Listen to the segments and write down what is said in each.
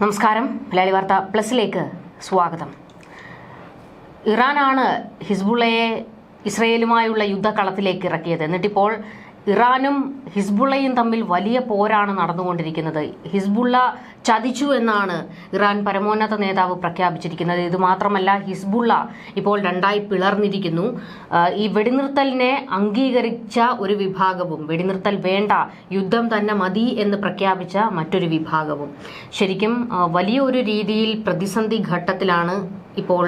നമസ്കാരം. മലയാളി വാർത്ത പ്ലസിലേക്ക് സ്വാഗതം. ഇറാനാണ് ഹിസ്ബുള്ളയെ ഇസ്രയേലുമായുള്ള യുദ്ധക്കളത്തിലേക്ക് ഇറക്കിയത്. എന്നിട്ടിപ്പോൾ ഇറാനും ഹിസ്ബുള്ളയും തമ്മിൽ വലിയ പോരാണ് നടന്നുകൊണ്ടിരിക്കുന്നത്. ഹിസ്ബുള്ള ചതിച്ചു എന്നാണ് ഇറാൻ പരമോന്നത നേതാവ് പ്രഖ്യാപിച്ചിരിക്കുന്നത്. ഇത് മാത്രമല്ല ഹിസ്ബുള്ള ഇപ്പോൾ രണ്ടായി പിളർന്നിരിക്കുന്നു. ഈ വെടിനിർത്തലിനെ അംഗീകരിച്ച ഒരു വിഭാഗവും വെടിനിർത്തൽ വേണ്ട യുദ്ധം തന്നെ മതി എന്ന് പ്രഖ്യാപിച്ച മറ്റൊരു വിഭാഗവും. ശരിക്കും വലിയൊരു രീതിയിൽ പ്രതിസന്ധി ഘട്ടത്തിലാണ് ഇപ്പോൾ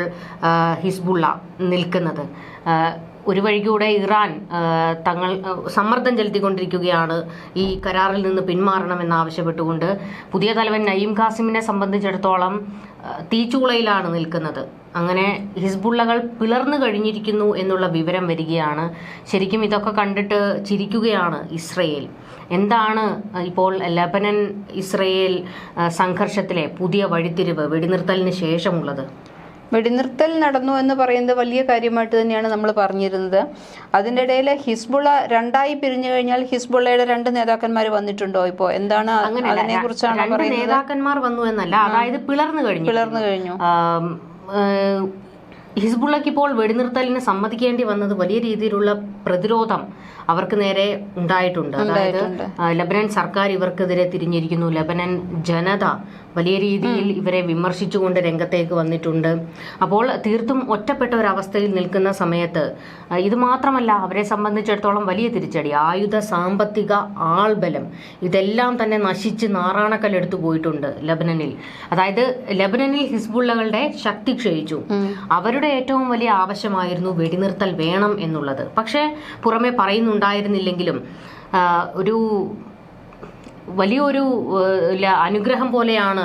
ഹിസ്ബുള്ള നിൽക്കുന്നത്. ഒരു വഴികൂടെ ഇറാൻ തങ്ങൾ സമ്മർദ്ദം ചെലുത്തിക്കൊണ്ടിരിക്കുകയാണ്. ഈ കരാറിൽ നിന്ന് പിന്മാറണമെന്നാവശ്യപ്പെട്ടുകൊണ്ട് പുതിയ തലവൻ നയീം ഖാസിമിനെ സംബന്ധിച്ചിടത്തോളം തീച്ചൂളയിലാണ് നിൽക്കുന്നത്. അങ്ങനെ ഹിസ്ബുള്ളകൾ പിളർന്നു കഴിഞ്ഞിരിക്കുന്നു എന്നുള്ള വിവരം വരികയാണ്. ശരിക്കും ഇതൊക്കെ കണ്ടിട്ട് ചിരിക്കുകയാണ് ഇസ്രയേൽ. എന്താണ് ഇപ്പോൾ ലബനൻ ഇസ്രയേൽ സംഘർഷത്തിലെ പുതിയ വഴിത്തിരിവ് വെടിനിർത്തലിന് ശേഷമുള്ളത്? വെടിനിർത്തൽ നടന്നു എന്ന് പറയുന്നത് വലിയ കാര്യമായിട്ട് തന്നെയാണ് നമ്മൾ പറഞ്ഞിരുന്നത്. അതിന്റെ ഇടയിൽ ഹിസ്ബുള രണ്ടായി പിരിഞ്ഞു കഴിഞ്ഞാൽ ഹിസ്ബുള്ളയുടെ രണ്ട് നേതാക്കന്മാർ വന്നിട്ടുണ്ടോ ഇപ്പോൾ? എന്താണ് അതിനെ കുറിച്ചാണ് നേതാക്കന്മാർ വന്നു എന്നല്ല അതായത് പിളർന്നു കഴിഞ്ഞു. പിളർന്നു കഴിഞ്ഞു. ഹിസ്ബുള്ളക്ക് ഇപ്പോൾ വെടിനിർത്തലിന് സമ്മതിക്കേണ്ടി വന്നത് വലിയ രീതിയിലുള്ള പ്രതിരോധം അവർക്ക് നേരെ ഉണ്ടായിട്ടുണ്ട്. അതായത് ലബനൻ സർക്കാർ ഇവർക്കെതിരെ തിരിഞ്ഞിരിക്കുന്നു. ലബനൻ ജനത വലിയ രീതിയിൽ ഇവരെ വിമർശിച്ചുകൊണ്ട് രംഗത്തേക്ക് വന്നിട്ടുണ്ട്. അപ്പോൾ തീർത്തും ഒറ്റപ്പെട്ട ഒരവസ്ഥയിൽ നിൽക്കുന്ന സമയത്ത് ഇത് മാത്രമല്ല അവരെ സംബന്ധിച്ചിടത്തോളം വലിയ തിരിച്ചടി. ആയുധ സാമ്പത്തിക ആൾബലം ഇതെല്ലാം തന്നെ നശിച്ച് നാറാണക്കല്ലെടുത്തു പോയിട്ടുണ്ട് ലബനനിൽ. അതായത് ലബനനിൽ ഹിസ്ബുള്ളകളുടെ ശക്തി ക്ഷയിച്ചു. അവരുടെ ഏറ്റവും വലിയ ആവശ്യമായിരുന്നു വെടിനിർത്തൽ വേണം എന്നുള്ളത്. പക്ഷേ പുറമെ പറയുന്നുണ്ടായിരുന്നില്ലെങ്കിലും ആ, ഒരു വലിയൊരു അനുഗ്രഹം പോലെയാണ്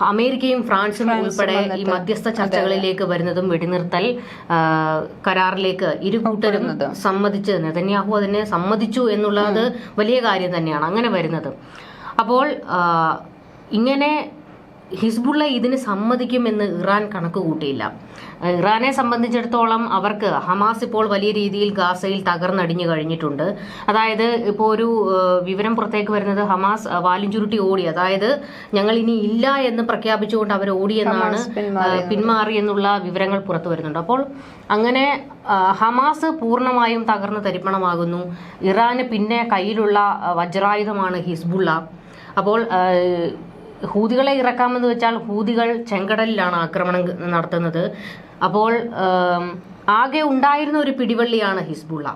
അമേരിക്കയും ഫ്രാൻസും ഉൾപ്പെടെ ഈ മധ്യസ്ഥ ചർച്ചകളിലേക്ക് വരുന്നതും വെടിനിർത്തൽ കരാറിലേക്ക് ഇരു കൂട്ടരും സമ്മതിച്ച് നെതന്യാഹു അതിനെ സമ്മതിച്ചു എന്നുള്ളത് വലിയ കാര്യം തന്നെയാണ്. അങ്ങനെ വരുന്നത്. അപ്പോൾ ഇങ്ങനെ ഹിസ്ബുള്ള ഇതിന് സമ്മതിക്കുമെന്ന് ഇറാൻ കണക്ക് കൂട്ടിയില്ല. ഇറാനെ സംബന്ധിച്ചിടത്തോളം അവർക്ക് ഹമാസ് ഇപ്പോൾ വലിയ രീതിയിൽ ഗാസയിൽ തകർന്നടിഞ്ഞു കഴിഞ്ഞിട്ടുണ്ട്. അതായത് ഇപ്പോൾ ഒരു വിവരം പുറത്തേക്ക് വരുന്നത് ഹമാസ് വാലും ചുരുട്ടി ഓടി. അതായത് ഞങ്ങൾ ഇനി ഇല്ല എന്ന് പ്രഖ്യാപിച്ചുകൊണ്ട് അവർ ഓടിയെന്നാണ് പിന്മാറി എന്നുള്ള വിവരങ്ങൾ പുറത്തു വരുന്നുണ്ട്. അപ്പോൾ അങ്ങനെ ഹമാസ് പൂർണമായും തകർന്ന് തരിപ്പണമാകുന്നു. ഇറാന് പിന്നെ കയ്യിലുള്ള വജ്രായുധമാണ് ഹിസ്ബുള്ള. അപ്പോൾ ഹൂതികളെ ഇറക്കാമെന്ന് വെച്ചാൽ ഹൂതികൾ ചെങ്കടലിലാണ് ആക്രമണം നടത്തുന്നത്. അപ്പോൾ ആകെ ഉണ്ടായിരുന്ന ഒരു പിടിവള്ളിയാണ് ഹിസ്ബുള്ള.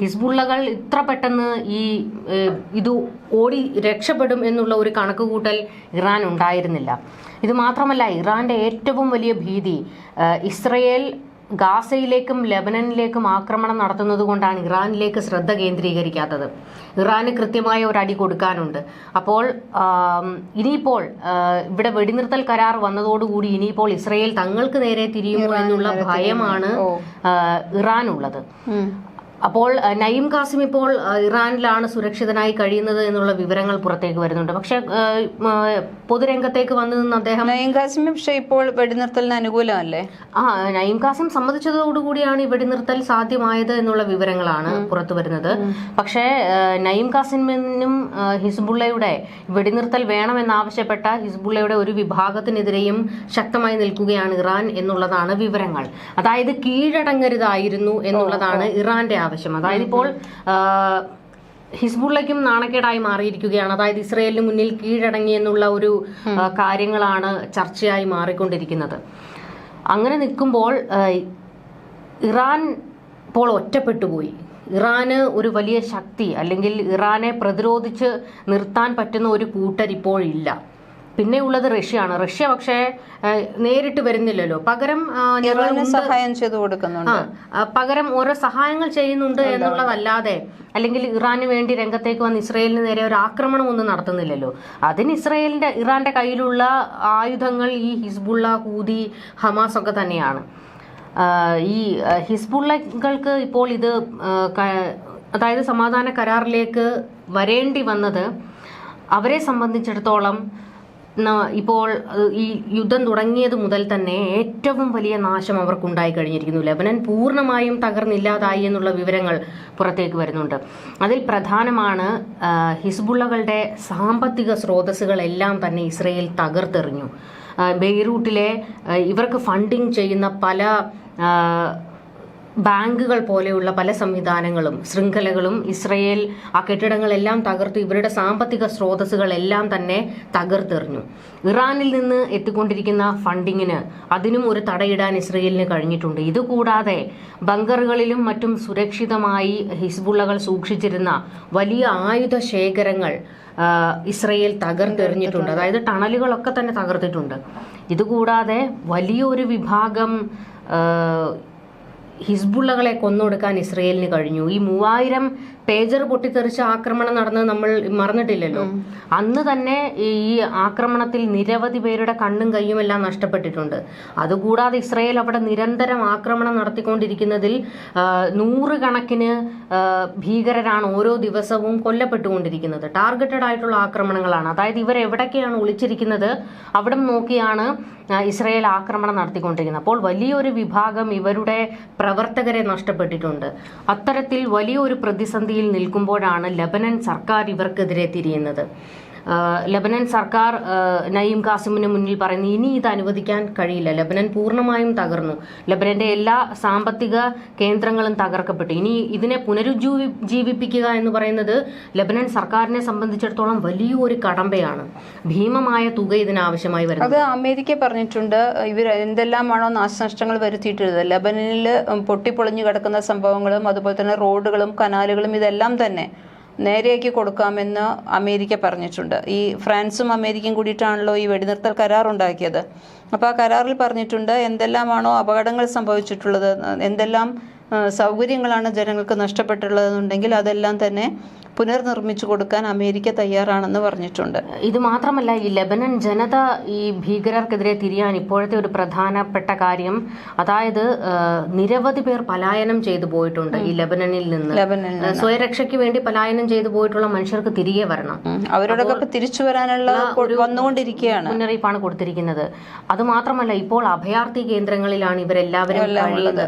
ഹിസ്ബുള്ളകൾ ഇത്ര പെട്ടെന്ന് ഈ ഇത് ഓടി രക്ഷപ്പെടും എന്നുള്ള ഒരു കണക്കുകൂട്ടൽ ഇറാൻ ഉണ്ടായിരുന്നില്ല. ഇത് മാത്രമല്ല ഇറാന്റെ ഏറ്റവും വലിയ ഭീതി ഇസ്രയേൽ ഗാസയിലേക്കും ലെബനനിലേക്കും ആക്രമണം നടത്തുന്നതുകൊണ്ടാണ് ഇറാനിലേക്ക് ശ്രദ്ധ കേന്ദ്രീകരിക്കാത്തത്. ഇറാന് കൃത്യമായ ഒരു അടി കൊടുക്കാനുണ്ട്. അപ്പോൾ ഇനിയിപ്പോൾ ഇവിടെ വെടിനിർത്തൽ കരാർ വന്നതോടുകൂടി ഇനിയിപ്പോൾ ഇസ്രയേൽ തങ്ങൾക്ക് നേരെ തിരിയുമോ എന്നുള്ള ഭയമാണ് ഇറാനുള്ളത്. അപ്പോൾ നയിം കാസിം ഇപ്പോൾ ഇറാനിലാണ് സുരക്ഷിതനായി കഴിയുന്നത് എന്നുള്ള വിവരങ്ങൾ പുറത്തേക്ക് വരുന്നുണ്ട്. പക്ഷേ പൊതുരംഗത്തേക്ക് വന്നു നിന്ന് അദ്ദേഹം നയീം കാസിമി പക്ഷേ ഇപ്പോൾ വെടിനിർത്തലിന് അനുകൂലമല്ലേ? ആ നയീം കാസിം സമ്മതിച്ചതോടുകൂടിയാണ് ഈ വെടിനിർത്തൽ സാധ്യമായത് എന്നുള്ള വിവരങ്ങളാണ് പുറത്തു വരുന്നത്. പക്ഷേ നയിം കാസിമിനും ഹിസ്ബുള്ളയുടെ വെടിനിർത്തൽ വേണമെന്നാവശ്യപ്പെട്ട ഹിസ്ബുള്ളയുടെ ഒരു വിഭാഗത്തിനെതിരെയും ശക്തമായി നിൽക്കുകയാണ് ഇറാൻ എന്നുള്ളതാണ് വിവരങ്ങൾ. അതായത് കീഴടങ്ങരുതായിരുന്നു എന്നുള്ളതാണ് ഇറാന്റെ ആവശ്യം. അതായത് ഇപ്പോൾ ഹിസ്ബുള്ളയ്ക്കും നാണക്കേടായി മാറിയിരിക്കുകയാണ്. അതായത് ഇസ്രയേലിന് മുന്നിൽ കീഴടങ്ങി എന്നുള്ള ഒരു കാര്യങ്ങളാണ് ചർച്ചയായി മാറിക്കൊണ്ടിരിക്കുന്നത്. അങ്ങനെ നിൽക്കുമ്പോൾ ഇറാൻ ഇപ്പോൾ ഒറ്റപ്പെട്ടു പോയി. ഇറാന് ഒരു വലിയ ശക്തി അല്ലെങ്കിൽ ഇറാനെ പ്രതിരോധിച്ച് നിർത്താൻ പറ്റുന്ന ഒരു ഇല്ല. പിന്നെ ഉള്ളത് റഷ്യയാണ്. റഷ്യ പക്ഷേ നേരിട്ട് വരുന്നില്ലല്ലോ. പകരം സഹായം ചെയ്തു കൊടുക്കുന്നുണ്ട്. പകരം ഓരോ സഹായങ്ങൾ ചെയ്യുന്നുണ്ട് എന്നുള്ളതല്ലാതെ അല്ലെങ്കിൽ ഇറാന് വേണ്ടി രംഗത്തേക്ക് വന്ന് ഇസ്രയേലിന് നേരെ ഒരു ആക്രമണം ഒന്നും നടത്തുന്നില്ലല്ലോ. അതിന് ഇസ്രയേലിന്റെ ഇറാന്റെ കയ്യിലുള്ള ആയുധങ്ങൾ ഈ ഹിസ്ബുള്ള കൂതി ഹമാസ് ഒക്കെ തന്നെയാണ്. ഈ ഹിസ്ബുള്ളകൾക്ക് ഇപ്പോൾ ഇത് അതായത് സമാധാന കരാറിലേക്ക് വരേണ്ടി വന്നത് അവരെ സംബന്ധിച്ചിടത്തോളം ഇപ്പോൾ ഈ യുദ്ധം തുടങ്ങിയത് മുതൽ തന്നെ ഏറ്റവും വലിയ നാശം അവർക്കുണ്ടായി കഴിഞ്ഞിരിക്കുന്നു. ലബനൻ പൂർണമായും തകർന്നില്ലാതായി എന്നുള്ള വിവരങ്ങൾ പുറത്തേക്ക് വരുന്നുണ്ട്. അതിൽ പ്രധാനമാണ് ഹിസ്ബുള്ളകളുടെ സാമ്പത്തിക സ്രോതസ്സുകളെല്ലാം തന്നെ ഇസ്രയേൽ തകർത്തെറിഞ്ഞു. ബെയ്റൂട്ടിലെ ഇവർക്ക് ഫണ്ടിങ് ചെയ്യുന്ന പല ബാങ്കുകൾ പോലെയുള്ള പല സംവിധാനങ്ങളും ശൃംഖലകളും ഇസ്രയേൽ ആ കെട്ടിടങ്ങളെല്ലാം തകർത്ത് ഇവരുടെ സാമ്പത്തിക സ്രോതസ്സുകളെല്ലാം തന്നെ തകർത്തെറിഞ്ഞു. ഇറാനിൽ നിന്ന് എത്തിക്കൊണ്ടിരിക്കുന്ന ഫണ്ടിങ്ങിന് അതിനും ഒരു തടയിടാൻ ഇസ്രയേലിന് കഴിഞ്ഞിട്ടുണ്ട്. ഇതുകൂടാതെ ബങ്കറുകളിലും മറ്റും സുരക്ഷിതമായി ഹിസ്ബുള്ളകൾ സൂക്ഷിച്ചിരുന്ന വലിയ ആയുധ ശേഖരങ്ങൾ ഇസ്രയേൽ തകർത്തെറിഞ്ഞിട്ടുണ്ട്. അതായത് ടണലുകളൊക്കെ തന്നെ തകർത്തിട്ടുണ്ട്. ഇതുകൂടാതെ വലിയൊരു വിഭാഗം ഹിസ്ബുള്ളകളെ കൊന്നൊടുക്കാൻ ഇസ്രയേലിന് കഴിഞ്ഞു. ഈ മൂവായിരം പേജർ പൊട്ടിത്തെറിച്ച ആക്രമണം നടന്നത് നമ്മൾ മറന്നിട്ടില്ലല്ലോ. അന്ന് തന്നെ ഈ ആക്രമണത്തിൽ നിരവധി പേരുടെ കണ്ണും കൈയും എല്ലാം നഷ്ടപ്പെട്ടിട്ടുണ്ട്. അതുകൂടാതെ ഇസ്രയേൽ അവിടെ നിരന്തരം ആക്രമണം നടത്തിക്കൊണ്ടിരിക്കുന്നതിൽ നൂറുകണക്കിന് ഭീകരരാണ് ഓരോ ദിവസവും കൊല്ലപ്പെട്ടുകൊണ്ടിരിക്കുന്നത്. ടാർഗറ്റഡ് ആയിട്ടുള്ള ആക്രമണങ്ങളാണ്. അതായത് ഇവർ എവിടൊക്കെയാണ് ഒളിച്ചിരിക്കുന്നത് അവിടെ നോക്കിയാണ് ഇസ്രയേൽ ആക്രമണം നടത്തിക്കൊണ്ടിരിക്കുന്നത്. അപ്പോൾ വലിയൊരു വിഭാഗം ഇവരുടെ പ്രവർത്തകരെ നഷ്ടപ്പെട്ടിട്ടുണ്ട്. അത്തരത്തിൽ വലിയൊരു പ്രതിസന്ധിയിൽ നിൽക്കുമ്പോഴാണ് ലബനൻ സർക്കാർ ഇവർക്കെതിരെ തിരിയുന്നത്. ലബനൻ സർക്കാർ നയിം കാസിമിന് മുന്നിൽ പറയുന്നു ഇനി ഇത് അനുവദിക്കാൻ കഴിയില്ല. ലബനൻ പൂർണമായും തകർന്നു. ലബനന്റെ എല്ലാ സാമ്പത്തിക കേന്ദ്രങ്ങളും തകർക്കപ്പെട്ടു. ഇനി ഇതിനെ പുനരുജ്ജീവി ജീവിപ്പിക്കുക എന്ന് പറയുന്നത് ലബനൻ സർക്കാരിനെ സംബന്ധിച്ചിടത്തോളം വലിയൊരു കടമ്പയാണ്. ഭീമമായ തുക ഇതിനാവശ്യമായി വരുന്നത് അത് അമേരിക്ക പറഞ്ഞിട്ടുണ്ട് ഇവർ എന്തെല്ലാമാണോ നാശനഷ്ടങ്ങൾ വരുത്തിയിട്ടുള്ളത്. ലബനനിൽ പൊട്ടിപ്പൊളിഞ്ഞു കിടക്കുന്ന സംഭവങ്ങളും അതുപോലെ തന്നെ റോഡുകളും കനാലുകളും ഇതെല്ലാം തന്നെ നേരെയാക്കി കൊടുക്കാമെന്ന് അമേരിക്ക പറഞ്ഞിട്ടുണ്ട്. ഈ ഫ്രാൻസും അമേരിക്കയും കൂടിയിട്ടാണല്ലോ ഈ വെടിനിർത്തൽ കരാർ ഉണ്ടാക്കിയത്. അപ്പോൾ ആ കരാറിൽ പറഞ്ഞിട്ടുണ്ട് എന്തെല്ലാമാണോ അപകടങ്ങൾ സംഭവിച്ചിട്ടുള്ളത് എന്തെല്ലാം സൗകര്യങ്ങളാണ് ജനങ്ങൾക്ക് നഷ്ടപ്പെട്ടുള്ളതെന്നുണ്ടെങ്കിൽ അതെല്ലാം തന്നെ പുനർനിർമ്മിച്ചു കൊടുക്കാൻ അമേരിക്ക തയ്യാറാണെന്ന് പറഞ്ഞിട്ടുണ്ട്. ഇത് മാത്രമല്ല ഈ ലെബനൻ ജനത ഈ ഭീകരർക്കെതിരെ തിരിയാൻ ഇപ്പോഴത്തെ ഒരു പ്രധാനപ്പെട്ട കാര്യം അതായത് നിരവധി പേർ പലായനം ചെയ്തു പോയിട്ടുണ്ട് ഈ ലെബനനിൽ നിന്ന്. സ്വയരക്ഷയ്ക്ക് വേണ്ടി പലായനം ചെയ്തു പോയിട്ടുള്ള മനുഷ്യർക്ക് തിരികെ വരണം. അവരോടൊക്കെ തിരിച്ചു വരാനുള്ള വന്നുകൊണ്ടിരിക്കുകയാണ്. മുന്നറിയിപ്പാണ് കൊടുത്തിരിക്കുന്നത്. അത് മാത്രമല്ല ഇപ്പോൾ അഭയാർത്ഥി കേന്ദ്രങ്ങളിലാണ് ഇവരെല്ലാവരും കഴിയുന്നത്.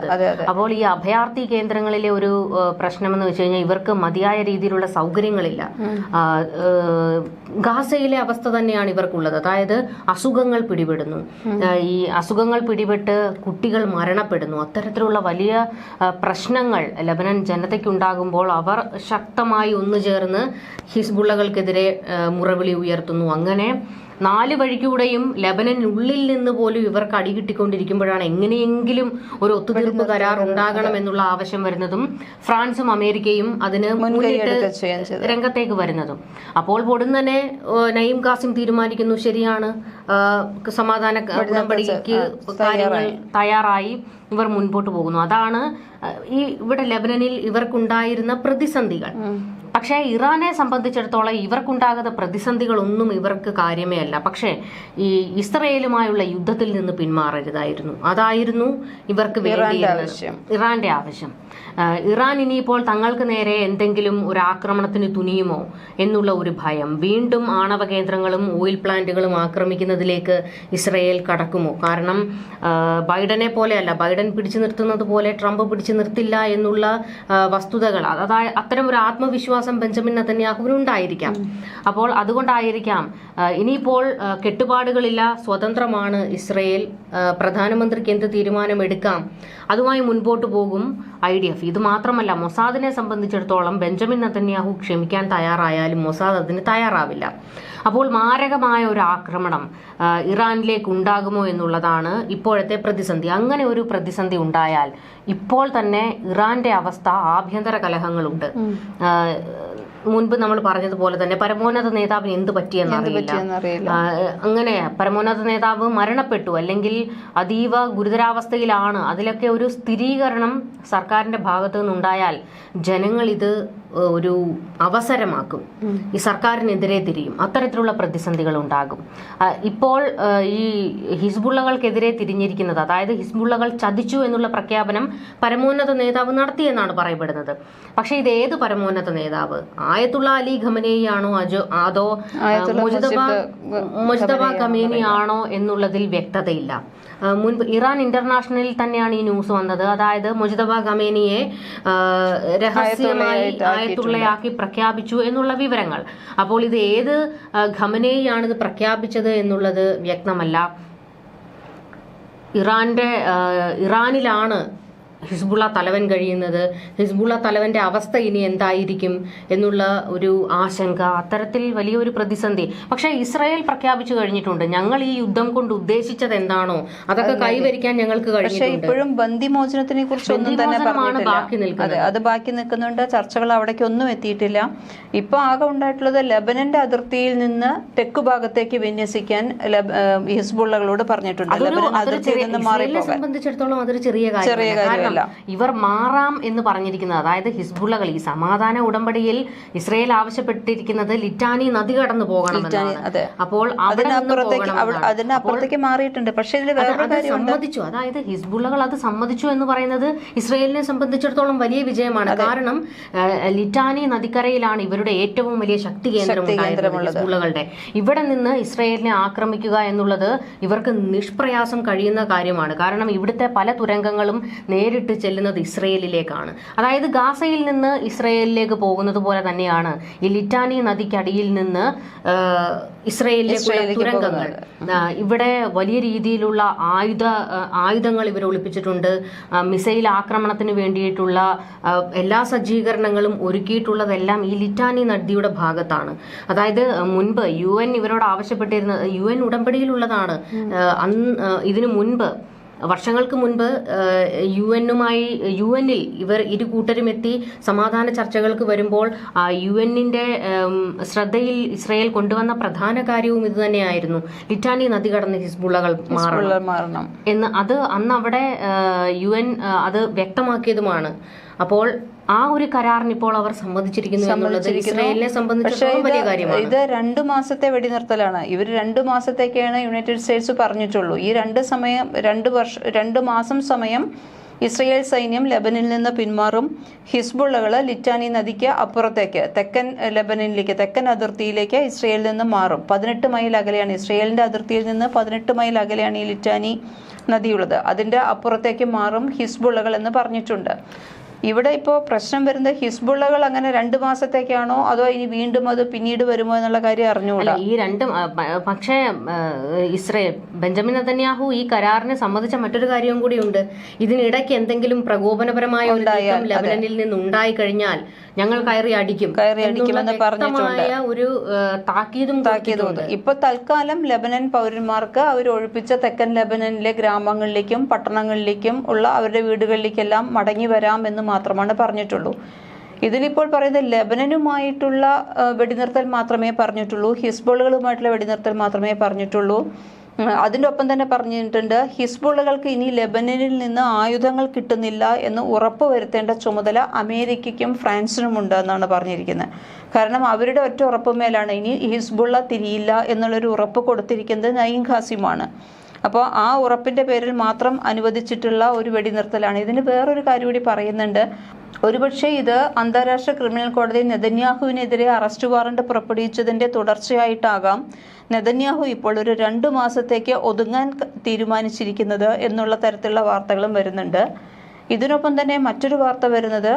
അപ്പോൾ ഈ അഭയാർത്ഥി കേന്ദ്രങ്ങളിലെ ഒരു പ്രശ്നം പ്രശ്നമെന്ന് വെച്ച് കഴിഞ്ഞാൽ ഇവർക്ക് മതിയായ രീതിയിലുള്ള സൗകര്യങ്ങളില്ല. ഗാസയിലെ അവസ്ഥ തന്നെയാണ് ഇവർക്കുള്ളത്. അതായത് അസുഖങ്ങൾ പിടിപെടുന്നു. ഈ അസുഖങ്ങൾ പിടിപെട്ട് കുട്ടികൾ മരണപ്പെടുന്നു. അത്തരത്തിലുള്ള വലിയ പ്രശ്നങ്ങൾ ലബനൻ ജനതയ്ക്കുണ്ടാകുമ്പോൾ അവർ ശക്തമായി ഒന്നു ചേർന്ന് ഹിസ്ബുള്ളകൾക്കെതിരെ മുറവിളി ഉയർത്തുന്നു. അങ്ങനെ നാല് വഴിക്കൂടെയും ലബനനുള്ളിൽ നിന്ന് പോലും ഇവർക്ക് അടികിട്ടിക്കൊണ്ടിരിക്കുമ്പോഴാണ് എങ്ങനെയെങ്കിലും ഒരു ഒത്തുതീർപ്പ് കരാർ ഉണ്ടാകണം എന്നുള്ള ആവശ്യം വരുന്നതും ഫ്രാൻസും അമേരിക്കയും അതിന് രംഗത്തേക്ക് വരുന്നതും. അപ്പോൾ ഉടൻ തന്നെ നയിം കാസിം തീരുമാനിക്കുന്നു. ശരിയാണ്. സമാധാന ഉടമ്പടിക്ക് കാര്യങ്ങൾ തയ്യാറായി ഇവർ മുൻപോട്ട് പോകുന്നു. അതാണ് ഈ ഇവിടെ ലെബനനിൽ ഇവർക്കുണ്ടായിരുന്ന പ്രതിസന്ധികൾ. പക്ഷേ ഇറാനെ സംബന്ധിച്ചിടത്തോളം ഇവർക്കുണ്ടാകുന്ന പ്രതിസന്ധികളൊന്നും ഇവർക്ക് കാര്യമേ അല്ല. പക്ഷേ ഈ ഇസ്രയേലുമായുള്ള യുദ്ധത്തിൽ നിന്ന് പിന്മാറരുതായിരുന്നു. അതായിരുന്നു ഇവർക്ക് വേണ്ടിയിരുന്നത്. ആവശ്യം. ഇറാന്റെ ആവശ്യം. ഇറാൻ ഇനിയിപ്പോൾ തങ്ങൾക്ക് നേരെ എന്തെങ്കിലും ഒരു ആക്രമണത്തിന് തുനിയുമോ എന്നുള്ള ഒരു ഭയം. വീണ്ടും ആണവ കേന്ദ്രങ്ങളും ഓയിൽ പ്ലാന്റുകളും ആക്രമിക്കുന്നതിലേക്ക് ഇസ്രയേൽ കടക്കുമോ? കാരണം ബൈഡനെ പോലെയല്ല ബൈഡൻ പിടിച്ചു നിർത്തുന്നത് പോലെ ട്രംപ് പിടിച്ചു നിർത്തില്ല എന്നുള്ള വസ്തുതകൾ. അതായത് അത്തരം ഒരു ആത്മവിശ്വാസം ബെഞ്ചമിൻ നെതന്യാഹുവിനുണ്ടായിരിക്കാം അപ്പോൾ അതുകൊണ്ടായിരിക്കാം ഇനിയിപ്പോൾ കെട്ടുപാടുകളില്ല സ്വതന്ത്രമാണ് ഇസ്രയേൽ പ്രധാനമന്ത്രിക്ക് എന്ത് തീരുമാനമെടുക്കാം അതുമായി മുൻപോട്ട് പോകും. ഐ ഡി എഫ് ഇത് മാത്രമല്ല മൊസാദിനെ സംബന്ധിച്ചിടത്തോളം ബെഞ്ചമിൻ നത്തന്യാഹു ക്ഷമിക്കാൻ തയ്യാറായാലും മൊസാദ് അതിന് തയ്യാറാവില്ല. അപ്പോൾ മാരകമായ ഒരു ആക്രമണം ഇറാനിലേക്ക് ഉണ്ടാകുമോ എന്നുള്ളതാണ് ഇപ്പോഴത്തെ പ്രതിസന്ധി. അങ്ങനെ ഒരു പ്രതിസന്ധി ഉണ്ടായാൽ ഇപ്പോൾ തന്നെ ഇറാന്റെ അവസ്ഥ ആഭ്യന്തര കലഹങ്ങളുണ്ട്. മുൻപ് നമ്മൾ പറഞ്ഞതുപോലെ തന്നെ പരമോന്നത നേതാവിന് എന്ത് പറ്റിയെന്നറിയില്ല അറിയില്ല. ആ, അങ്ങനെ പരമോന്നത നേതാവ് മരണപ്പെട്ടു. അല്ലെങ്കിൽ അതീവ ഗുരുതരാവസ്ഥയിലാണ്. അതിലൊക്കെ ഒരു സ്ഥിരീകരണം സർക്കാരിന്റെ ഭാഗത്തു നിന്നുണ്ടായാൽ ജനങ്ങൾ ഇത് ഒരു അവസരമാക്കും. ഈ സർക്കാരിനെതിരെ തിരിയും. അത്തരത്തിലുള്ള പ്രതിസന്ധികൾ ഉണ്ടാകും. ഇപ്പോൾ ഈ ഹിസ്ബുള്ളകൾക്കെതിരെ തിരിഞ്ഞിരിക്കുന്നത് അതായത് ഹിസ്ബുള്ളകൾ ചതിച്ചു എന്നുള്ള പ്രഖ്യാപനം പരമോന്നത നേതാവ് നടത്തിയെന്നാണ് പറയപ്പെടുന്നത്. പക്ഷേ ഇത് ഏത് പരമോന്നത നേതാവ്? ആയത്തുള്ള അലി ഖമനേയാണോ അജോ അതോ മുജതബ ഖമേനിയാണോ എന്നുള്ളതിൽ വ്യക്തതയില്ല. മുൻപ് ഇറാൻ ഇന്റർനാഷണലിൽ തന്നെയാണ് ഈ ന്യൂസ് വന്നത്. അതായത് മുജതബ ഖമേനിയെ രഹസ്യമായി ആയത്തുള്ളയാക്കി പ്രഖ്യാപിച്ചു എന്നുള്ള വിവരങ്ങൾ. അപ്പോൾ ഇത് ഏത് ഖമനേയാണിത് ഖമനേയാണ് ഇത് പ്രഖ്യാപിച്ചത് എന്നുള്ളത് വ്യക്തമല്ല. ഇറാന്റെ ഇറാനിലാണ് ഹിസ്ബുള്ള തലവൻ കഴിയുന്നത് ഹിസ്ബുള്ള തലവന്റെ അവസ്ഥ ഇനി എന്തായിരിക്കും എന്നുള്ള ഒരു ആശങ്ക അത്തരത്തിൽ വലിയൊരു പ്രതിസന്ധി. പക്ഷേ ഇസ്രായേൽ പ്രഖ്യാപിച്ചു കഴിഞ്ഞിട്ടുണ്ട്. ഞങ്ങൾ ഈ യുദ്ധം കൊണ്ട് ഉദ്ദേശിച്ചത് എന്താണോ അതൊക്കെ കൈവരിക്കാൻ ഞങ്ങൾക്ക് പക്ഷെ കഴിഞ്ഞിട്ടുണ്ട്. ഇപ്പോഴും ബന്ദിമോചനത്തിനെ കുറിച്ച് ഒന്നും തന്നെ ബാക്കി പറഞ്ഞിട്ടില്ല. നിൽക്കുന്നത്. അതെ ബാക്കി നിൽക്കുന്നുണ്ട്. ചർച്ചകൾ അവിടേക്ക് ഒന്നും എത്തിയിട്ടില്ല. ഇപ്പൊ ആകെ ഉണ്ടായിട്ടുള്ളത് ലബനന്റെ അതിർത്തിയിൽ നിന്ന് തെക്കു ഭാഗത്തേക്ക് വിന്യസിക്കാൻ ഹിസ്ബുള്ളകളോട് പറഞ്ഞിട്ടുണ്ട്. ലബനൻ അതിർത്തിയിൽ നിന്ന് മാറി സംബന്ധിച്ചിടത്തോളം അതൊരു ചെറിയ കാര്യമല്ല കാരണം ഇവർ മാറാം എന്ന് പറഞ്ഞിരിക്കുന്നത്. അതായത് ഹിസ്ബുള്ളകൾ ഈ സമാധാന ഉടമ്പടിയിൽ ഇസ്രയേൽ ആവശ്യപ്പെട്ടിരിക്കുന്നത് ലിറ്റാനി നദി കടന്നു പോകണം അപ്പോൾ അതിനപ്പുറത്തേക്ക് മാറിയിട്ടുണ്ട്. പക്ഷേ സമ്മതിച്ചു. അതായത് ഹിസ്ബുള്ളകൾ അത് സമ്മതിച്ചു എന്ന് പറയുന്നത് ഇസ്രയേലിനെ സംബന്ധിച്ചിടത്തോളം വലിയ വിജയമാണ്. കാരണം ലിറ്റാനി നദിക്കരയിലാണ് ഇവരുടെ ഏറ്റവും വലിയ ശക്തി കേന്ദ്രം ഹിസ്ബുള്ളകളുടെ. ഇവിടെ നിന്ന് ഇസ്രയേലിനെ ആക്രമിക്കുക എന്നുള്ളത് ഇവർക്ക് നിഷ്പ്രയാസം കഴിയുന്ന കാര്യമാണ്. കാരണം ഇവിടുത്തെ പല തുരങ്കങ്ങളും നേരിട്ട് ചെല്ലുന്നത് ഇസ്രയേലിലേക്കാണ്. അതായത് ഗാസയിൽ നിന്ന് ഇസ്രയേലിലേക്ക് പോകുന്നത് പോലെ തന്നെയാണ് ഈ ലിറ്റാനി നദിക്കടിയിൽ നിന്ന് ഇസ്രയേലിലേക്ക് ഇസ്രയേലിലേക്കുള്ള തുരങ്കങ്ങൾ. ഇവിടെ വലിയ രീതിയിലുള്ള ആയുധ ആയുധങ്ങൾ ഇവർ ഒളിപ്പിച്ചിട്ടുണ്ട്. മിസൈൽ ആക്രമണത്തിന് വേണ്ടിയിട്ടുള്ള എല്ലാ സജ്ജീകരണങ്ങളും ഒരുക്കിയിട്ടുള്ളതെല്ലാം ഈ ലിറ്റാനി നദിയുടെ ഭാഗത്താണ്. അതായത് മുൻപ് യു എൻ ഇവരോട് ആവശ്യപ്പെട്ടിരുന്ന യു എൻ ഉടമ്പടിയിലുള്ളതാണ്. അന്ന് ഇതിനു മുൻപ് വർഷങ്ങൾക്ക് മുൻപ് യു എന്നുമായി യു എന്നിൽ ഇവർ ഇരു കൂട്ടരും എത്തി സമാധാന ചർച്ചകൾക്ക് വരുമ്പോൾ യു എന്നിന്റെ ശ്രദ്ധയിൽ ഇസ്രായേൽ കൊണ്ടുവന്ന പ്രധാന കാര്യവും ഇത് തന്നെയായിരുന്നു. ലിറ്റാനി നദി കടന്ന് ഹിസ്ബുള്ളകൾ മാറണം. എന്ന് അത് അന്ന് അവിടെ യു എൻ അത് വ്യക്തമാക്കിയതുമാണ്. അപ്പോൾ ആ ഒരു കരാറിന് ഇപ്പോൾ അവർ സമ്മതിച്ചിരിക്കുന്നു എന്നുള്ളത് ഇസ്രയേലിനെ സംബന്ധിച്ചിടത്തോളം വലിയ കാര്യമാണ്. ഇത് രണ്ടു മാസത്തെ വെടിനിർത്തലാണ്. ഇവർ രണ്ടു മാസത്തേക്കാണ് യുണൈറ്റഡ് സ്റ്റേറ്റ്സ് പറഞ്ഞിട്ടുള്ളൂ. ഈ രണ്ട് സമയം രണ്ട് വർഷം രണ്ട് മാസം സമയം ഇസ്രയേൽ സൈന്യം ലെബനിൽ നിന്ന് പിന്മാറും. ഹിസ്ബുള്ളകൾ ലിറ്റാനി നദിക്ക് അപ്പുറത്തേക്ക് തെക്കൻ ലെബനിലേക്ക് തെക്കൻ അതിർത്തിയിലേക്ക് ഇസ്രയേലിൽ നിന്ന് മാറും. പതിനെട്ട് മൈൽ അകലെയാണ് ഇസ്രയേലിന്റെ അതിർത്തിയിൽ നിന്ന് പതിനെട്ട് മൈൽ അകലെയാണ് ഈ ലിറ്റാനി നദിയുള്ളത്. അതിന്റെ അപ്പുറത്തേക്ക് മാറും ഹിസ്ബുള്ളകൾ എന്ന് പറഞ്ഞിട്ടുണ്ട്. ഇവിടെ ഇപ്പോൾ പ്രശ്നം വരുന്നത് ഹിസ്ബുള്ളകൾ അങ്ങനെ രണ്ട് മാസത്തേക്കാണോ? അതോ ഇനി വീണ്ടും അത് പിന്നീട് വരുമോ എന്നുള്ള കാര്യം അറിഞ്ഞുകൂടാ? ഈ രണ്ട് പക്ഷേ ഇസ്രയേൽ ബെഞ്ചമിൻ നതന്യാഹു ഈ കരാറിനെ സംബന്ധിച്ച മറ്റൊരു കാര്യവും കൂടിയുണ്ട്. ഇതിനിടയ്ക്ക് എന്തെങ്കിലും പ്രകോപനപരമായ ഒരു ലബനനിൽ നിന്ന് ഉണ്ടായി കഴിഞ്ഞാൽ ഞങ്ങൾ കയറി അടിക്കും. കയറി അടിക്കുമെന്ന് പറഞ്ഞിട്ടുണ്ട്. ഒരു താക്കീതും താക്കീതും. ഇപ്പൊ തൽക്കാലം ലബനൻ പൗരന്മാർക്ക് അവർ ഒഴിപ്പിച്ച തെക്കൻ ലബനനിലെ ഗ്രാമങ്ങളിലേക്കും പട്ടണങ്ങളിലേക്കും ഉള്ള അവരുടെ വീടുകളിലേക്കെല്ലാം മടങ്ങി വരാം എന്ന് മാത്രമാണ് പറഞ്ഞിട്ടുള്ളൂ. ഇതിലിപ്പോൾ പറയുന്നത് ലബനനുമായിട്ടുള്ള വെടിനിർത്തൽ മാത്രമേ പറഞ്ഞിട്ടുള്ളൂ. ഹിസ്ബോളുകളുമായിട്ടുള്ള വെടിനിർത്തൽ മാത്രമേ പറഞ്ഞിട്ടുള്ളൂ. അതിന്റെ ഒപ്പം തന്നെ പറഞ്ഞിട്ടുണ്ട് ഹിസ്ബുള്ളകൾക്ക് ഇനി ലെബനനിൽ നിന്ന് ആയുധങ്ങൾ കിട്ടുന്നില്ല എന്ന് ഉറപ്പ് വരുത്തേണ്ട ചുമതല അമേരിക്കയ്ക്കും ഫ്രാൻസിനുമുണ്ട് എന്നാണ് പറഞ്ഞിരിക്കുന്നത്. കാരണം അവരുടെ ഒറ്റ ഉറപ്പുമേലാണ് ഇനി ഹിസ്ബുള്ള തിരിയില്ല എന്നുള്ളൊരു ഉറപ്പ് കൊടുത്തിരിക്കുന്നത് നയിം ഖാസിമാണ്. അപ്പോൾ ആ ഉറപ്പിന്റെ പേരിൽ മാത്രം അനുവദിച്ചിട്ടുള്ള ഒരു വെടിനിർത്തലാണ്. ഇതിന് വേറൊരു കാര്യം കൂടി പറയുന്നുണ്ട്. ഒരുപക്ഷെ ഇത് അന്താരാഷ്ട്ര ക്രിമിനൽ കോടതി നെതന്യാഹുവിനെതിരെ അറസ്റ്റ് വാറണ്ട് പുറപ്പെടുവിച്ചതിന്റെ തുടർച്ചയായിട്ടാകാം. നെതന്യാഹു ഇപ്പോൾ ഒരു രണ്ടു മാസത്തേക്ക് ഒതുങ്ങാൻ തീരുമാനിച്ചിരിക്കുന്നത് എന്നുള്ള തരത്തിലുള്ള വാർത്തകളും വരുന്നുണ്ട്. ഇതിനൊപ്പം തന്നെ മറ്റൊരു വാർത്ത വരുന്നത്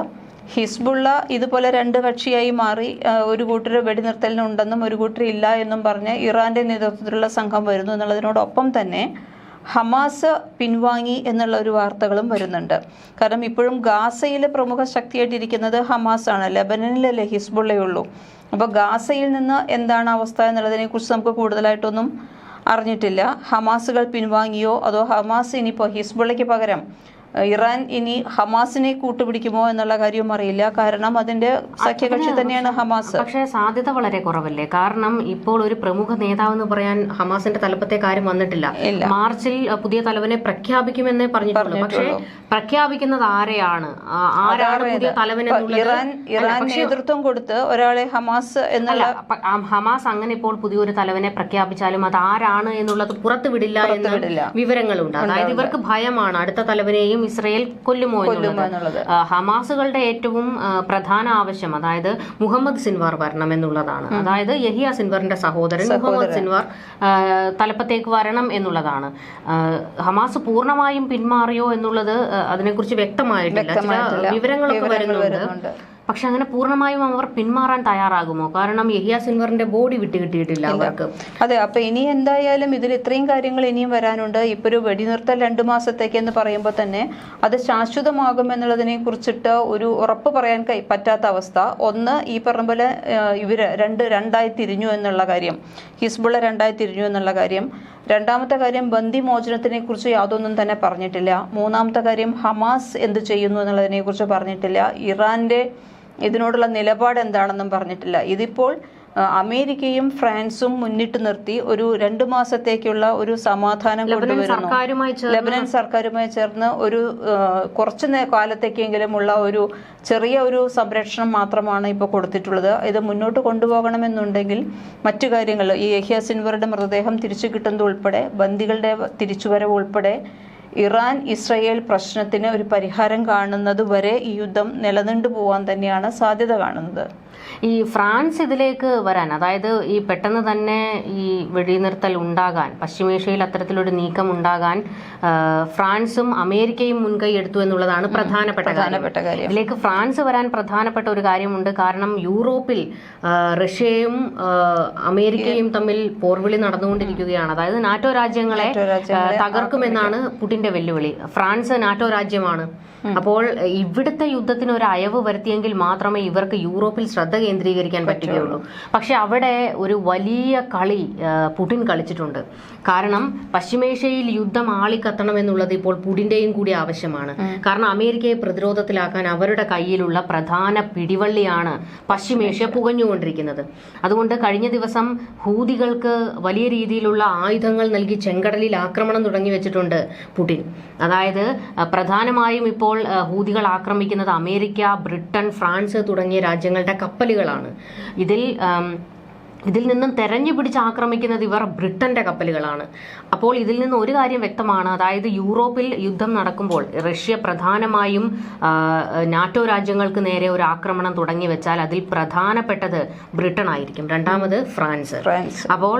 ഹിസ്ബുള്ള ഇതുപോലെ രണ്ട് കക്ഷിയായി മാറി ഒരു കൂട്ടർ വെടിനിർത്തലിനുണ്ടെന്നും ഒരു കൂട്ടർ ഇല്ല എന്നും പറഞ്ഞ് ഇറാന്റെ നേതൃത്വത്തിലുള്ള സംഘം വരുന്നു എന്നുള്ളതിനോടൊപ്പം തന്നെ ഹമാസ് പിൻവാങ്ങി എന്നുള്ള ഒരു വാർത്തകളും വരുന്നുണ്ട്. കാരണം ഇപ്പോഴും ഗാസയിലെ പ്രമുഖ ശക്തിയായിട്ടിരിക്കുന്നത് ഹമാസ് ആണ് ലെബനനിലല്ലേ ഹിസ്ബുള്ളയുള്ളൂ അപ്പോൾ ഗാസയിൽ നിന്ന് എന്താണ് അവസ്ഥ എന്നുള്ളതിനെ കുറിച്ച് നമുക്ക് കൂടുതലായിട്ടൊന്നും അറിഞ്ഞിട്ടില്ല. ഹമാസുകൾ പിൻവാങ്ങിയോ അതോ ഹമാസ് ഇനിയിപ്പോൾ ഹിസ്ബുള്ളയ്ക്ക് പകരം ഇറാൻ ഇനി ഹമാസിനെ കൂട്ടുപിടിക്കുമോ എന്നുള്ള കാര്യം അറിയില്ല. കാരണം അതിന്റെ സഖ്യകക്ഷി തന്നെയാണ് ഹമാസ്. പക്ഷേ സാധ്യത വളരെ കുറവല്ലേ? കാരണം ഇപ്പോൾ ഒരു പ്രമുഖ നേതാവ് എന്ന് പറയാൻ ഹമാസിന്റെ തലപ്പത്തെ കാര്യം വന്നിട്ടില്ല. മാർച്ചിൽ പുതിയ തലവനെ പ്രഖ്യാപിക്കുമെന്നേ പറഞ്ഞിട്ടുള്ളൂ. പക്ഷേ പ്രഖ്യാപിക്കുന്നത് ആരെയാണ്? ആരാണ് പുതിയ തലവൻ ഇറാൻ ഇറാൻ നേതൃത്വം കൊടുത്ത് ഒരാളെ ഹമാസ് എന്നുള്ള ഹമാസ് അങ്ങനെ ഇപ്പോൾ പുതിയൊരു തലവനെ പ്രഖ്യാപിച്ചാലും അത് ആരാണ് എന്നുള്ളത് പുറത്തുവിടില്ല എന്ന് വിവരങ്ങളുണ്ട്. അതായത് ഇവർക്ക് ഭയമാണ് അടുത്ത തലവനെയും വീണ്ടും ഇസ്രയേൽ കൊല്ലുമോ എന്നുള്ളത്. ഹമാസുകളുടെ ഏറ്റവും പ്രധാന ആവശ്യം അതായത് മുഹമ്മദ് സിൻവാർ വരണം എന്നുള്ളതാണ്. അതായത് യഹിയ സിൻവറിന്റെ സഹോദരൻ മുഹമ്മദ് സിൻവാർ തലപ്പത്തേക്ക് വരണം എന്നുള്ളതാണ്. ഹമാസ് പൂർണമായും പിന്മാറിയോ എന്നുള്ളത് അതിനെക്കുറിച്ച് വ്യക്തമായിട്ടില്ല. ചില വിവരങ്ങളൊക്കെ വരുന്നുണ്ട്. പക്ഷെ അങ്ങനെ പൂർണമായും അവർ പിന്മാറാൻ തയ്യാറാകുമോ? കാരണം യഹിയ സിൽവറിന്റെ ബോഡി വിട്ട് കിട്ടിയിട്ടില്ല അവർക്ക്. അതെ അപ്പൊ ഇനി എന്തായാലും ഇതിൽ ഇത്രയും കാര്യങ്ങൾ ഇനിയും വരാനുണ്ട്. ഇപ്പൊ ഒരു വെടിനിർത്തൽ രണ്ടു മാസത്തേക്ക് എന്ന് പറയുമ്പോൾ തന്നെ അത് ശാശ്വതമാകുമെന്നുള്ളതിനെ കുറിച്ചിട്ട് ഒരു ഉറപ്പ് പറയാൻ കൈ പറ്റാത്ത അവസ്ഥ. ഒന്ന് ഈ പറഞ്ഞ പോലെ ഇവർ രണ്ട് രണ്ടായി തിരിഞ്ഞു എന്നുള്ള കാര്യം. ഹിസ്ബുള്ള രണ്ടായി തിരിഞ്ഞു എന്നുള്ള കാര്യം. രണ്ടാമത്തെ കാര്യം ബന്ദി മോചനത്തിനെ കുറിച്ച് യാതൊന്നും തന്നെ പറഞ്ഞിട്ടില്ല. മൂന്നാമത്തെ കാര്യം ഹമാസ് എന്ത് ചെയ്യുന്നു എന്നുള്ളതിനെ കുറിച്ച് പറഞ്ഞിട്ടില്ല. ഇറാന്റെ ഇതിനോടുള്ള നിലപാട് എന്താണെന്നും പറഞ്ഞിട്ടില്ല. ഇതിപ്പോൾ അമേരിക്കയും ഫ്രാൻസും മുന്നിട്ട് നിർത്തി ഒരു രണ്ടു മാസത്തേക്കുള്ള ഒരു സമാധാനം കൊണ്ടുവരുന്നു. ലെബനൻ സർക്കാരുമായി ചേർന്ന് ഒരു കുറച്ച് കാലത്തേക്കെങ്കിലും ഉള്ള ഒരു ചെറിയ ഒരു സംരക്ഷണം മാത്രമാണ് ഇപ്പോൾ കൊടുത്തിട്ടുള്ളത്. ഇത് മുന്നോട്ട് കൊണ്ടുപോകണമെന്നുണ്ടെങ്കിൽ മറ്റു കാര്യങ്ങൾ ഈ യഹിയ സിൻവറുടെ മൃതദേഹം തിരിച്ചു കിട്ടുന്നത് ഉൾപ്പെടെ ബന്ദികളുടെ തിരിച്ചുവരവ് ഉൾപ്പെടെ ഇറാൻ ഇസ്രയേൽ പ്രശ്നത്തിന് ഒരു പരിഹാരം കാണുന്നത് വരെ ഈ യുദ്ധം നിലനിണ്ടു പോവാൻ തന്നെയാണ് സാധ്യത കാണുന്നത്. ഈ ഫ്രാൻസ് ഇതിലേക്ക് വരാൻ അതായത് ഈ പെട്ടെന്ന് തന്നെ ഈ വെടിനിർത്തൽ ഉണ്ടാകാൻ പശ്ചിമേഷ്യയിൽ അത്തരത്തിലൊരു നീക്കം ഉണ്ടാകാൻ ഫ്രാൻസും അമേരിക്കയും മുൻകൈ എടുത്തു എന്നുള്ളതാണ് പ്രധാനപ്പെട്ട കാര്യം. ഇതിലേക്ക് ഫ്രാൻസ് വരാൻ പ്രധാനപ്പെട്ട ഒരു കാര്യമുണ്ട്. കാരണം യൂറോപ്പിൽ റഷ്യയും അമേരിക്കയും തമ്മിൽ പോർവിളി നടന്നുകൊണ്ടിരിക്കുകയാണ്. അതായത് നാറ്റോ രാജ്യങ്ങളെ തകർക്കുമെന്നാണ് പുടിന്റെ വെല്ലുവിളി. ഫ്രാൻസ് നാറ്റോ രാജ്യമാണ്. അപ്പോൾ ഇവിടുത്തെ യുദ്ധത്തിന് ഒരു അയവ് വരുത്തിയെങ്കിൽ മാത്രമേ ഇവർക്ക് യൂറോപ്പിൽ ശ്രദ്ധ കേന്ദ്രീകരിക്കാൻ പറ്റുകയുള്ളൂ. പക്ഷെ അവിടെ ഒരു വലിയ കളി പുടിൻ കളിച്ചിട്ടുണ്ട്. കാരണം പശ്ചിമേഷ്യയിൽ യുദ്ധം ആളിക്കത്തണം എന്നുള്ളത് ഇപ്പോൾ പുടിന്റെയും കൂടി ആവശ്യമാണ്. കാരണം അമേരിക്കയെ പ്രതിരോധത്തിലാക്കാൻ അവരുടെ കയ്യിലുള്ള പ്രധാന പിടിവള്ളിയാണ് പശ്ചിമേഷ്യ പുകഞ്ഞുകൊണ്ടിരിക്കുന്നത്. അതുകൊണ്ട് കഴിഞ്ഞ ദിവസം ഹൂതികൾക്ക് വലിയ രീതിയിലുള്ള ആയുധങ്ങൾ നൽകി ചെങ്കടലിൽ ആക്രമണം തുടങ്ങി വെച്ചിട്ടുണ്ട് പുടിൻ. അതായത് പ്രധാനമായും ഇപ്പോൾ ഹൂതികൾ ആക്രമിക്കുന്നത് അമേരിക്ക ബ്രിട്ടൻ ഫ്രാൻസ് തുടങ്ങിയ രാജ്യങ്ങളുടെ കപ്പലുകളാണ്. ഇതിൽ ഇതിൽ നിന്നും തെരഞ്ഞു പിടിച്ച് ആക്രമിക്കുന്നത് ഇവർ ബ്രിട്ടന്റെ കപ്പലുകളാണ്. അപ്പോൾ ഇതിൽ നിന്ന് ഒരു കാര്യം വ്യക്തമാണ്. അതായത് യൂറോപ്പിൽ യുദ്ധം നടക്കുമ്പോൾ റഷ്യ പ്രധാനമായും നാറ്റോ രാജ്യങ്ങൾക്ക് നേരെ ഒരു ആക്രമണം തുടങ്ങി വെച്ചാൽ അതിൽ പ്രധാനപ്പെട്ടത് ബ്രിട്ടൻ ആയിരിക്കും രണ്ടാമത് ഫ്രാൻസ്. അപ്പോൾ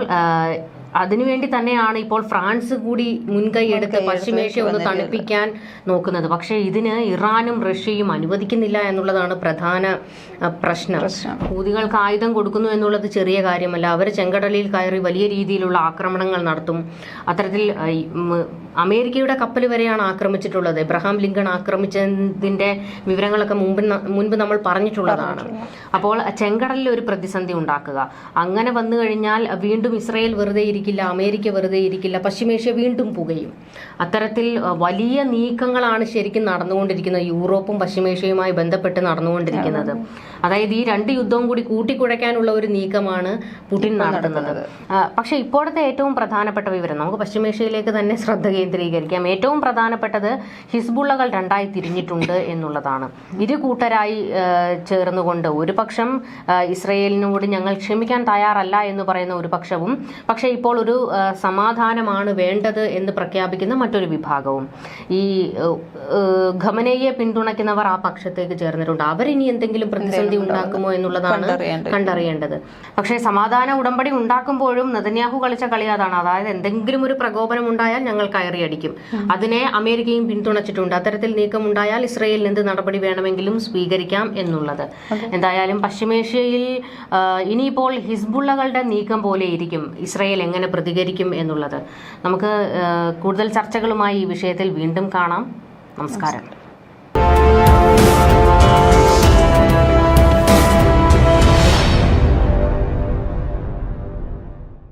അതിനുവേണ്ടി തന്നെയാണ് ഇപ്പോൾ ഫ്രാൻസ് കൂടി മുൻകൈ എടുത്ത് പശ്ചിമേഷ്യ ഒന്ന് തണുപ്പിക്കാൻ നോക്കുന്നത്. പക്ഷേ ഇതിന് ഇറാനും റഷ്യയും അനുവദിക്കുന്നില്ല എന്നുള്ളതാണ് പ്രധാന പ്രശ്നം. ഹൂതികൾക്ക് ആയുധം കൊടുക്കുന്നു എന്നുള്ളത് ചെറിയ കാര്യമല്ല. അവർ ചെങ്കടലിൽ കയറി വലിയ രീതിയിലുള്ള ആക്രമണങ്ങൾ നടത്തും. അത്തരത്തിൽ അമേരിക്കയുടെ കപ്പൽ വരെയാണ് ആക്രമിച്ചിട്ടുള്ളത്. എബ്രഹാം ലിങ്കൺ ആക്രമിച്ചതിന്റെ വിവരങ്ങളൊക്കെ മുമ്പ് മുൻപ് നമ്മൾ പറഞ്ഞിട്ടുള്ളതാണ്. അപ്പോൾ ചെങ്കടലിൽ ഒരു പ്രതിസന്ധി ഉണ്ടാക്കുക. അങ്ങനെ വന്നു കഴിഞ്ഞാൽ വീണ്ടും ഇസ്രയേൽ വെറുതെ ഇരിക്കില്ല അമേരിക്ക വെറുതെ ഇരിക്കില്ല പശ്ചിമേഷ്യ വീണ്ടും പുകയും. അത്തരത്തിൽ വലിയ നീക്കങ്ങളാണ് ശരിക്കും നടന്നുകൊണ്ടിരിക്കുന്നത് യൂറോപ്പും പശ്ചിമേഷ്യയുമായി ബന്ധപ്പെട്ട് നടന്നുകൊണ്ടിരിക്കുന്നത്. അതായത് ഈ രണ്ട് യുദ്ധവും കൂടി കൂട്ടിക്കുഴയ്ക്കാനുള്ള ഒരു നീക്കമാണ് പുടിൻ നടത്തുന്നത്. പക്ഷെ ഇപ്പോഴത്തെ ഏറ്റവും പ്രധാനപ്പെട്ട വിവരം നമുക്ക് പശ്ചിമേഷ്യയിലേക്ക് തന്നെ ശ്രദ്ധ കേന്ദ്രീകരിക്കാം. ഏറ്റവും പ്രധാനപ്പെട്ടത് ഹിസ്ബുള്ളകൾ രണ്ടായി തിരിഞ്ഞിട്ടുണ്ട് എന്നുള്ളതാണ്. ഇരു കൂട്ടരായി ചേർന്നുകൊണ്ട് ഒരു പക്ഷം ഇസ്രയേലിനോട് ഞങ്ങൾ ക്ഷമിക്കാൻ തയ്യാറല്ല എന്ന് പറയുന്ന ഒരു പക്ഷവും പക്ഷേ ഇപ്പോൾ ഒരു സമാധാനമാണ് വേണ്ടത് എന്ന് പ്രഖ്യാപിക്കുന്ന മറ്റൊരു വിഭാഗവും. ഈ ഖമനയെ പിന്തുണയ്ക്കുന്നവർ ആ പക്ഷത്തേക്ക് ചേർന്നിട്ടുണ്ട്. അവരിനി എന്തെങ്കിലും പ്രതിസന്ധി ഉണ്ടാക്കുമോ എന്നുള്ളതാണ് കണ്ടറിയേണ്ടത്. പക്ഷേ സമാധാന ഉടമ്പടി ഉണ്ടാക്കുമ്പോഴും നെതന്യാഹു കളിച്ച കളി അതാണ്. അതായത് എന്തെങ്കിലും ഒരു പ്രകോപനം ഉണ്ടായാൽ ഞങ്ങൾ കയറിയടിക്കും അതിനെ അമേരിക്കയും പിന്തുണച്ചിട്ടുണ്ട്. അത്തരത്തിൽ നീക്കം ഉണ്ടായാൽ ഇസ്രയേലിൽ എന്ത് നടപടി വേണമെങ്കിലും സ്വീകരിക്കാം എന്നുള്ളത്. എന്തായാലും പശ്ചിമേഷ്യയിൽ ഇനിയിപ്പോൾ ഹിസ്ബുള്ളകളുടെ നീക്കം പോലെ ഇരിക്കും. ഇസ്രയേൽ എങ്ങനെ പ്രതികരിക്കും എന്നുള്ളത്. നമുക്ക് കൂടുതൽ ചർച്ചകളുമായി ഈ വിഷയത്തിൽ വീണ്ടും കാണാം. നമസ്കാരം.